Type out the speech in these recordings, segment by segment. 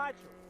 Palacio.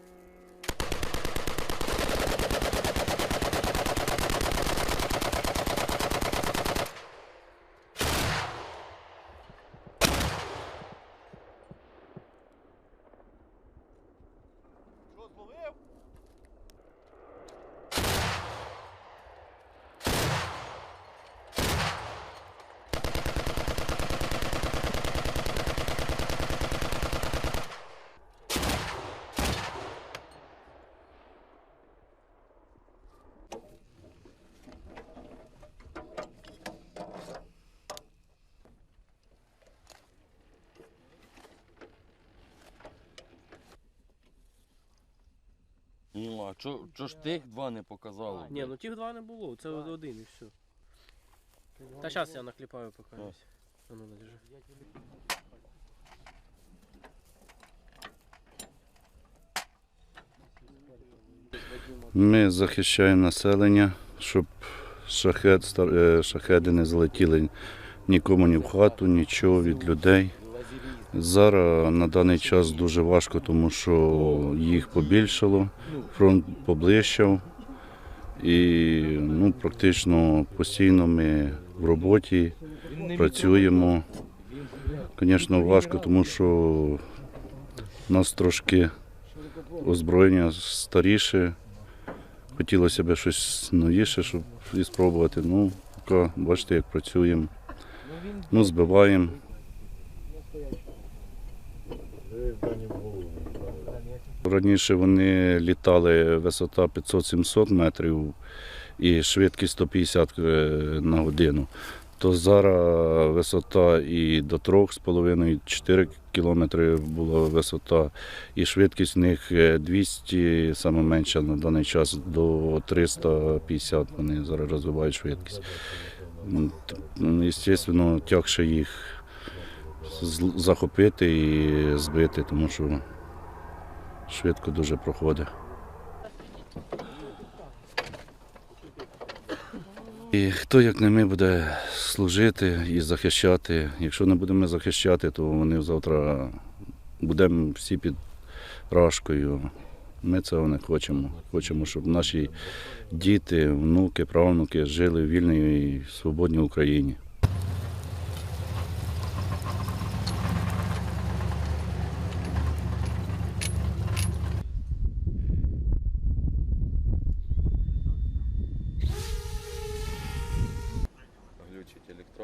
А чо, чо ж тих два не показало? Ні, ну тих два не було, це один і все. Та зараз я накліпаю поки. А ну, держи. Ми захищаємо населення, щоб шахет, е, шахеди не залетіли нікому ні в хату, нічого від людей. Зараз на даний час дуже важко, тому що їх побільшало, фронт поближчав. І ну, практично постійно ми в роботі працюємо. Звісно, важко, тому що у нас трошки озброєння старіше. Хотілося б щось новіше, щоб і спробувати. Ну, поки бачите, як працюємо. Ну, збиваємо. Раніше вони літали висота 500-700 метрів і швидкість 150 е, на годину. То зараз висота і до 3,5-4 кілометри була висота, і швидкість в них е, 200, саме менша на даний час, до 350 вони зараз розвивають швидкість. Звісно, тягше їх захопити і збити, тому що швидко дуже проходить. І хто, як не ми, буде служити і захищати. Якщо не будемо захищати, то вони завтра будемо всі під рашкою. Ми цього не хочемо. Хочемо, щоб наші діти, внуки, правнуки жили в вільній і свободній Україні.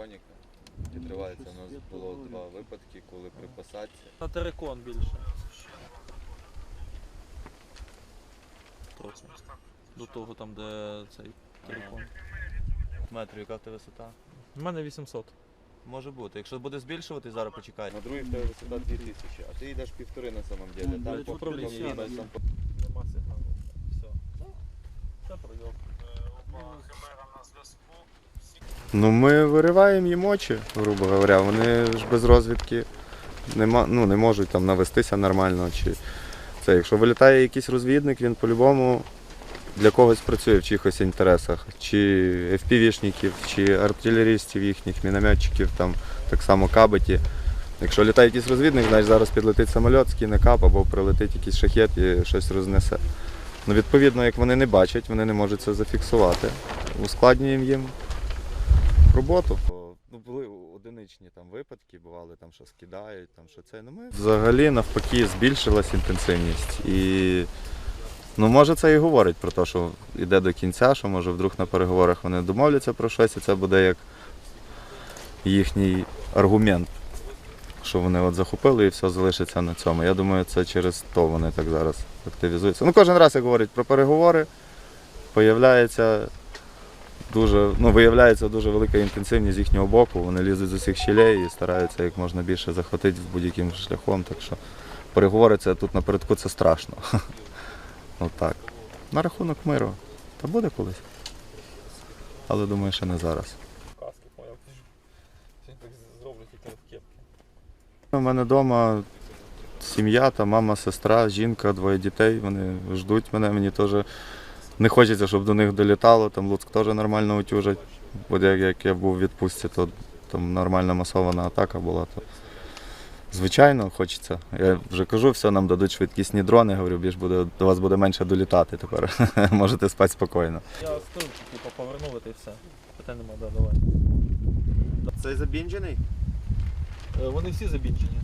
Електроніка. Відривається. У нас було два випадки, коли при посадці На терикон більше. трохи. До того там, де цей телефон. метрів, яка в тебе висота? У мене 800. Може бути. Якщо буде збільшувати, зараз почекай. На другій в тебе висота 2000, а ти йдеш півтори на самом деле. Там по управління там мінус, є. Нема сигналу. Все. Це пройом. Ну, ми вириваємо їм очі, грубо говоря. Вони ж без розвідки нема, ну, не можуть там навестися нормально. Чи... Це, якщо вилітає якийсь розвідник, він по-любому для когось працює в чихось інтересах. Чи FPV-шників, чи артилерістів їхніх, мінометчиків, там так само кабеті. Якщо літає якийсь розвідник, значить зараз підлетить самоліт, скине кап або прилетить якийсь шахет і щось рознесе. Ну, відповідно, як вони не бачать, вони не можуть це зафіксувати. Ускладнюємо їм роботу. Ну, були одиничні там випадки, бували там, що скидають, там що це. Ну, ми... Взагалі навпаки збільшилась інтенсивність. І ну, може це і говорить про те, що йде до кінця, що може вдруг на переговорах вони домовляться про щось, і це буде як їхній аргумент, що вони от захопили і все залишиться на цьому. Я думаю, це через то вони так зараз активізуються. Ну, кожен раз, як говорять про переговори, появляється дуже, ну, виявляється дуже велика інтенсивність з їхнього боку. Вони лізуть з усіх щелей і стараються як можна більше захватити будь-яким шляхом. Так що переговори це тут напередку це страшно. От так. На рахунок миру. Та буде колись. Але думаю, що не зараз. Каски, поняв. Так зроблю тільки кепки. У мене вдома сім'я, та мама, сестра, жінка, двоє дітей. Вони ждуть мене. Мені теж не хочеться, щоб до них долітало. Там Луцьк теж нормально утюжать. Бо як, як я був у відпустці, то там нормальна масована атака була. То Звичайно, хочеться. Я вже кажу, все, нам дадуть швидкісні дрони, говорю, більш буде, до вас буде менше долітати тепер. Можете спати спокійно. Я скажу, типу, повернули й все. Питань нема, да, давай. Цей забінджений? Е, Вони всі забінчені.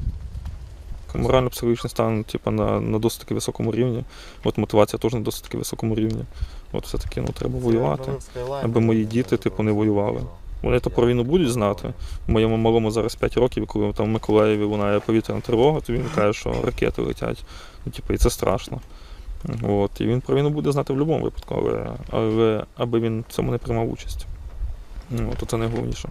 Морально-психологічний стан типу, на, на досить таки високому рівні. От мотивація теж на досить таки високому рівні. От все-таки ну, треба воювати. аби мої діти, типу, не воювали. Вони то про війну будуть знати. Моєму малому зараз 5 років, коли там в Миколаєві лунає повітряна тривога, то він каже, що ракети летять. Ну, типу, і це страшно. От, і він про війну буде знати в будь-якому випадку, але, але аби він в цьому не приймав участь. Ну, то це найголовніше.